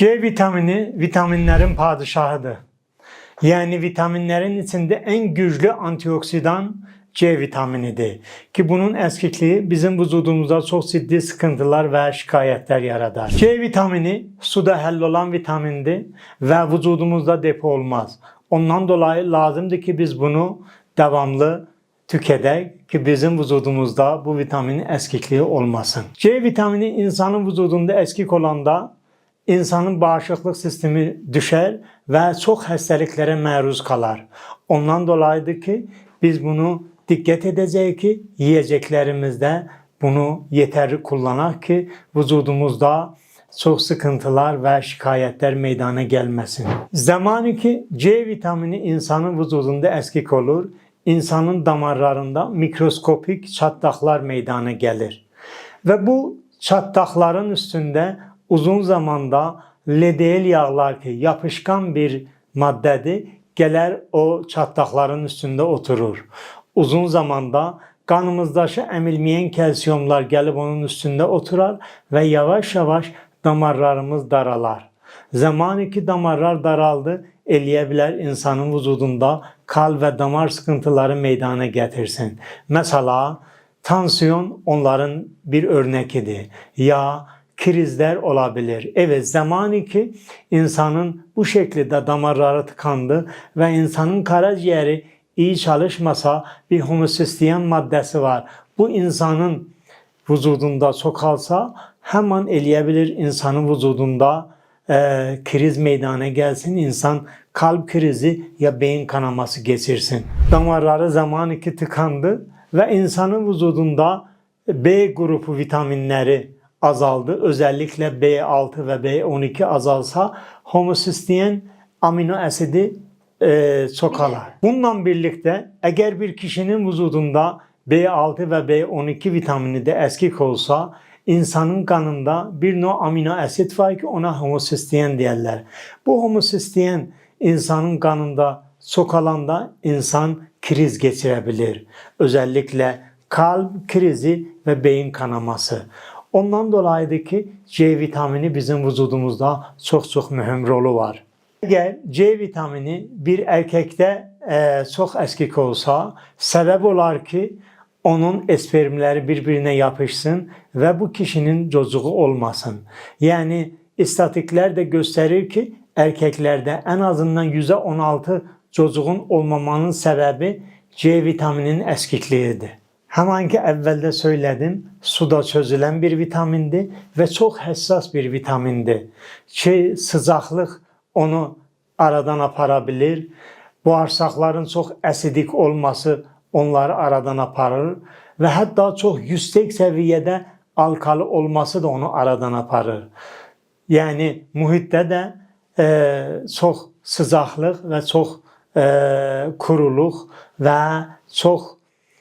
C vitamini vitaminlerin padişahıdır. Yani vitaminlerin içinde en güçlü antioksidan C vitaminidir. Ki bunun eskikliği bizim vücudumuzda çok ciddi sıkıntılar ve şikayetler yaradar. C vitamini suda hallolan vitamindir ve vücudumuzda depo olmaz. Ondan dolayı lazımdır ki biz bunu devamlı tüketək ki bizim vücudumuzda bu vitaminin eskikliği olmasın. C vitamini insanın vücudunda eskik olanda insanın bağışıklık sistemi düşer ve çok hastalıklara maruz kalar. Ondan dolayıdır ki biz bunu dikkat edeceğiz ki yiyeceklerimizde bunu yeterli kullanak ki vücudumuzda çok sıkıntılar ve şikayetler meydana gelmesin. Zamanı ki C vitamini insanın vücudunda eskik olur, insanın damarlarında mikroskopik çatlaklar meydana gelir. Ve bu çatlakların üstünde uzun zamanda LDL yağlar ki yapışkan bir maddedir, gelir o çatlakların üstünde oturur. Uzun zamanda kanımızdaki emilmeyen kalsiyumlar gelip onun üstünde oturar ve yavaş yavaş damarlarımız daralar. Zamanı ki damarlar daraldı, eleyə insanın vücudunda kalp ve damar sıkıntıları meydana getirsin. Mesela tansiyon onların bir örnekidir. Ya krizler olabilir. Evet zamanı ki insanın bu şekilde damarları tıkandı ve insanın karaciğeri iyi çalışmasa bir homosistiyen maddesi var. Bu insanın vücudunda sokalsa hemen eleyebilir insanın vücudunda e, kriz meydana gelsin. insan kalp krizi ya beyin kanaması geçirsin. Damarları zamanı ki tıkandı ve insanın vücudunda B grubu vitaminleri azaldı. Özellikle B6 ve B12 azalsa homosistiyen amino asidi e, sokalar. Bununla birlikte eğer bir kişinin vücudunda B6 ve B12 vitamini de eskik olsa insanın kanında bir no amino asit var ki ona homosistiyen derler. Bu homosistiyen insanın kanında sokalanda insan kriz geçirebilir. Özellikle kalp krizi ve beyin kanaması. Ondan dolayıdır ki C vitamini bizim vücudumuzda çok çok mühim rolü var. Eğer C vitamini bir erkekte e, çok eskik olsa sebep olar ki onun espermleri birbirine yapışsın ve bu kişinin çocuğu olmasın. Yani istatikler de gösterir ki erkeklerde en azından %16 çocuğun olmamanın sebebi C vitaminin eskikliğidir. Hemen ki evvelde söyledim, suda çözülen bir vitamindi ve çok hassas bir vitamindi. Ki sıcaklık onu aradan aparabilir. Bağırsakların çok asidik olması onları aradan aparır ve hatta çok yüksek seviyede alkali olması da onu aradan aparır. Yani muhitte de e, çok sıcaklık ve çok e, kuruluk ve çok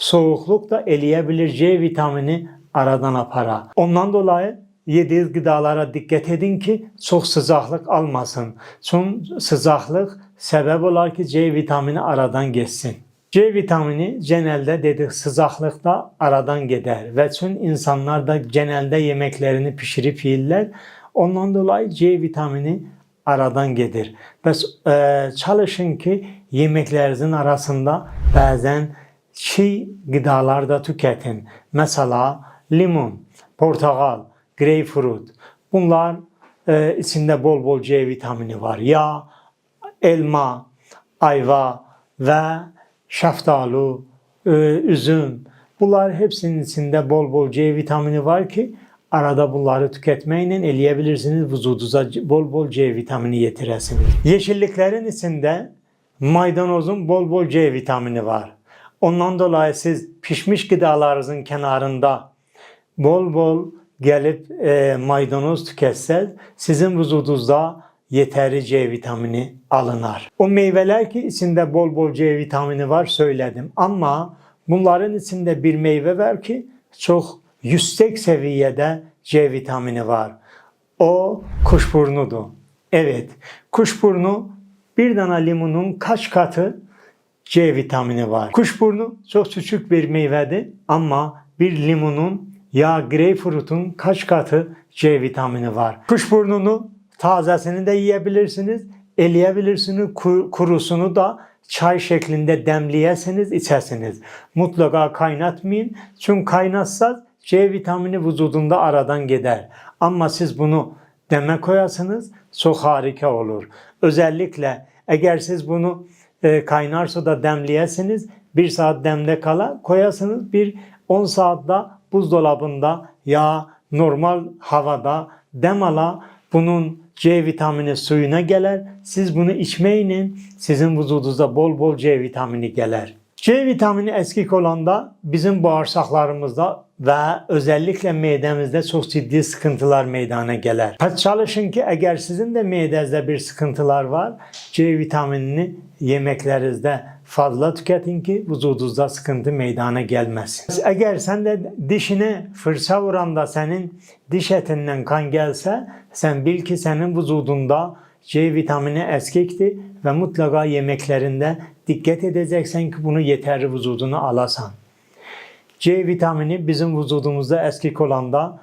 soğukluk da eleyebilir C vitamini aradan apara. Ondan dolayı yediğiniz gıdalara dikkat edin ki çok sıcaklık almasın. Çünkü sıcaklık sebep olar ki C vitamini aradan geçsin. C vitamini genelde dedik sıcaklıkta aradan gider ve tüm insanlar da genelde yemeklerini pişirip yiyirler. Ondan dolayı C vitamini aradan gelir. Bəs çalışın ki yemeklerinizin arasında bazen çiğ gıdalar da tüketin. Mesela limon, portakal, greyfurut. Bunlar e, içinde bol bol C vitamini var. Ya elma, ayva ve şaftalı, e, üzüm. Bunlar hepsinin içinde bol bol C vitamini var ki arada bunları tüketmeyle eleyebilirsiniz. Vücudunuza bol bol C vitamini yetiresiniz. Yeşilliklerin içinde maydanozun bol bol C vitamini var. Ondan dolayı siz pişmiş gıdalarınızın kenarında bol bol gelip e, maydanoz tüketseniz sizin vücudunuzda yeterli C vitamini alınır. O meyveler ki içinde bol bol C vitamini var söyledim ama bunların içinde bir meyve var ki çok yüksek seviyede C vitamini var. O kuşburnudur. Evet, kuşburnu bir tane limonun kaç katı C vitamini var. Kuşburnu çok küçük bir meyvedir ama bir limonun ya greyfurutun kaç katı C vitamini var. Kuşburnunu Tazesini de yiyebilirsiniz, eleyebilirsiniz, ku- kurusunu da çay şeklinde demleyesiniz, içesiniz. Mutlaka kaynatmayın. Çünkü kaynatsa C vitamini vücudunda aradan gider. Ama siz bunu deme koyasınız, çok harika olur. Özellikle eğer siz bunu e, kaynar suda demleyesiniz, bir saat demde kala koyasınız, bir 10 saatte buzdolabında ya normal havada demala bunun C vitamini suyuna gelir. Siz bunu içmeyin, sizin vücudunuzda bol bol C vitamini gelir. C vitamini eskik olanda bizim bağırsaklarımızda ve özellikle midemizde çok ciddi sıkıntılar meydana gelir. Pes çalışın ki eğer sizin de midenizde bir sıkıntılar var, C vitaminini yemeklerinizde fazla tüketin ki vücudunuzda sıkıntı meydana gelmesin. Eğer sen de dişine fırça vuranda senin diş etinden kan gelse sen bil ki senin vücudunda C vitamini eskikti ve mutlaka yemeklerinde dikkat edeceksin ki bunu yeterli vücuduna alasan. C vitamini bizim vücudumuzda eskik olanda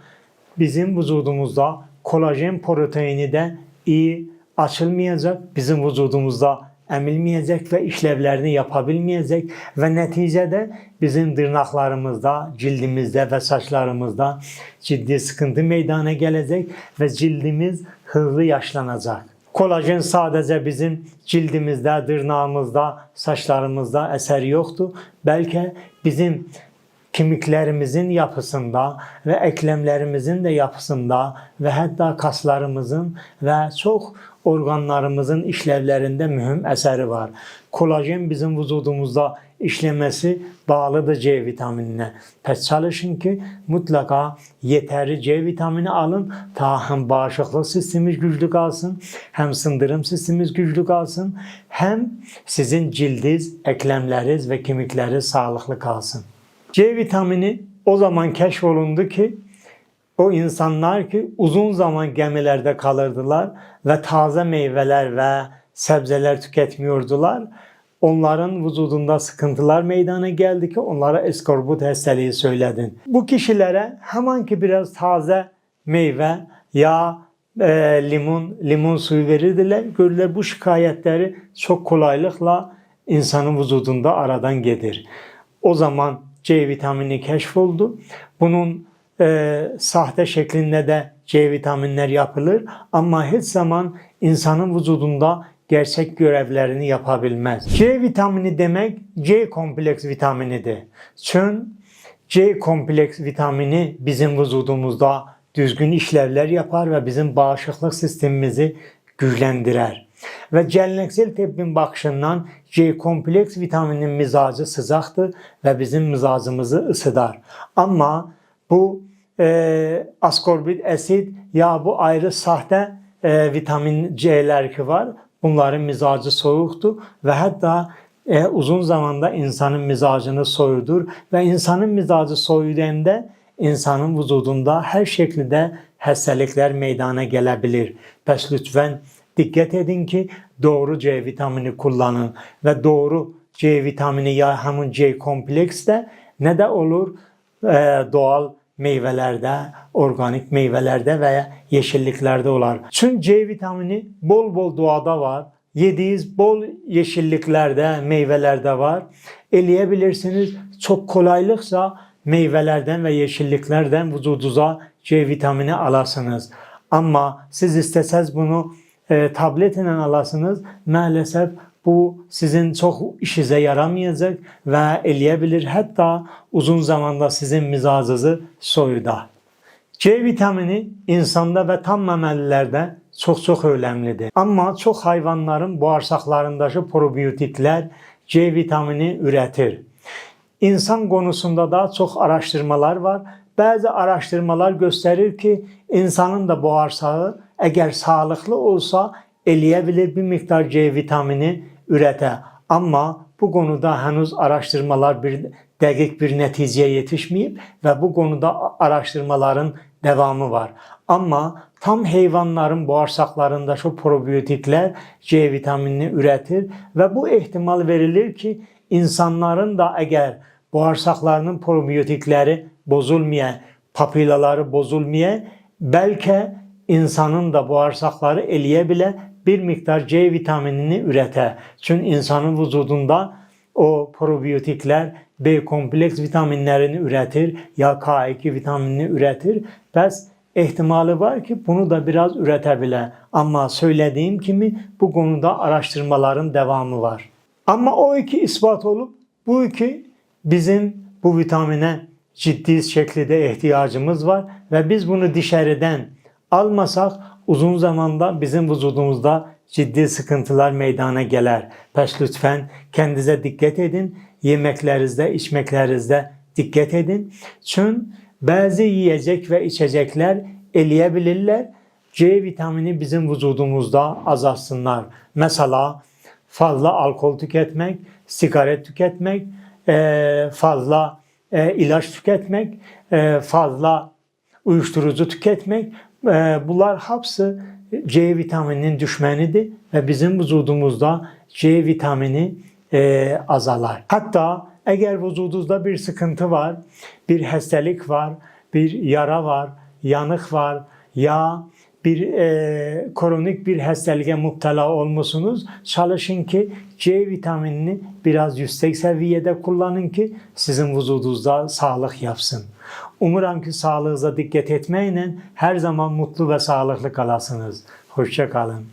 bizim vücudumuzda kolajen proteini de iyi açılmayacak. Bizim vücudumuzda emilmeyecek ve işlevlerini yapabilmeyecek ve neticede bizim tırnaklarımızda, cildimizde ve saçlarımızda ciddi sıkıntı meydana gelecek ve cildimiz hızlı yaşlanacak. Kolajen sadece bizim cildimizde, tırnağımızda, saçlarımızda eseri yoktu. Belki bizim kemiklerimizin yapısında ve eklemlerimizin de yapısında ve hatta kaslarımızın ve çok organlarımızın işlevlerinde mühim eseri var. Kolajen bizim vücudumuzda işlemesi bağlıdır C vitaminine. Pes çalışın ki mutlaka yeterli C vitamini alın. Ta hem bağışıklık sistemimiz güçlü kalsın, hem sindirim sistemimiz güçlü kalsın, hem sizin cildiniz, eklemleriniz ve kemikleriniz sağlıklı kalsın. C vitamini o zaman keşfolundu ki o insanlar ki uzun zaman gemilerde kalırdılar ve taze meyveler ve sebzeler tüketmiyordular. Onların vücudunda sıkıntılar meydana geldi ki onlara eskorbut hastalığı söyledin. Bu kişilere hemen ki biraz taze meyve, yağ, e, limon, limon suyu verirdiler. Görürler bu şikayetleri çok kolaylıkla insanın vücudunda aradan gelir. O zaman C vitamini keşfoldu. Bunun e, sahte şeklinde de C vitaminler yapılır ama hiç zaman insanın vücudunda gerçek görevlerini yapabilmez. C vitamini demek C kompleks vitaminidir. Çünkü C kompleks vitamini bizim vücudumuzda düzgün işlevler yapar ve bizim bağışıklık sistemimizi güçlendirer. Ve geleneksel tıbbın bakışından C kompleks vitaminin mizacı sıcaktır ve bizim mizacımızı ısıtar. Ama bu e, askorbik asit ya bu ayrı sahte e, vitamin C'ler ki var. Bunların mizacı soğuktur ve hatta e, uzun zamanda insanın mizacını soyudur ve insanın mizacı soyuduğunda insanın vücudunda her şekilde hastalıklar meydana gelebilir. Pes lütfen dikkat edin ki doğru C vitamini kullanın ve doğru C vitamini ya hemen C komplekste ne de olur e, doğal meyvelerde, organik meyvelerde veya yeşilliklerde olar. Çünkü C vitamini bol bol doğada var. Yediğiniz bol yeşilliklerde, meyvelerde var. Eleyebilirsiniz. Çok kolaylıksa meyvelerden ve yeşilliklerden vücudunuza C vitamini alasınız. Ama siz isteseniz bunu e, tablet ile alasınız. Maalesef bu sizin çok işinize yaramayacak ve eleyebilir. Hatta uzun zamanda sizin mizacınızı soyuda. C vitamini insanda ve tam memelilerde çok önemlidir. Ama çok hayvanların bağırsaklarındaki probiyotikler C vitamini üretir. İnsan konusunda da çok araştırmalar var. Bazı araştırmalar gösterir ki insanın da bağırsağı eğer sağlıklı olsa eleyebilir bir miktar C vitamini ürete. Ama bu konuda henüz araştırmalar bir dakik bir neticeye yetişmeyip ve bu konuda araştırmaların devamı var. Ama tam hayvanların bağırsaklarında şu probiyotikler C vitaminini üretir ve bu ihtimal verilir ki insanların da eğer bağırsaklarının probiyotikleri bozulmaya, papilaları bozulmaya belki insanın da bağırsakları eləyə bile bir miktar C vitaminini ürətə. Çünki insanın vücudunda o probiyotiklər B kompleks vitaminlərini üretir ya K2 vitaminini üretir. Bəs ehtimali var ki bunu da biraz ürətə bilər. Amma söylediğim kimi bu konuda araştırmaların devamı var. Ama o iki ispat olup bu iki bizim bu vitamine ciddi şekilde ihtiyacımız var ve biz bunu dışarıdan almasak uzun zamanda bizim vücudumuzda ciddi sıkıntılar meydana gelir. Pes lütfen kendinize dikkat edin. Yemeklerinizde, içmeklerinizde dikkat edin. Çünkü bazı yiyecek ve içecekler eleyebilirler. C vitamini bizim vücudumuzda azalsınlar. Mesela fazla alkol tüketmek, sigaret tüketmek, eee, fazla eee, ilaç tüketmek, eee, fazla uyuşturucu tüketmek bunlar hepsi C vitamininin düşmenidir ve bizim vücudumuzda C vitamini eee, azalar. Hatta eğer vücudunuzda bir sıkıntı var, bir hastalık var, bir yara var, yanık var ya bir e, kronik bir hastalığa müptela olmuşsunuz. Çalışın ki C vitaminini biraz yüksek seviyede kullanın ki sizin vücudunuzda sağlık yapsın. Umuram ki sağlığınıza dikkat etmeyle her zaman mutlu ve sağlıklı kalasınız. Hoşça kalın.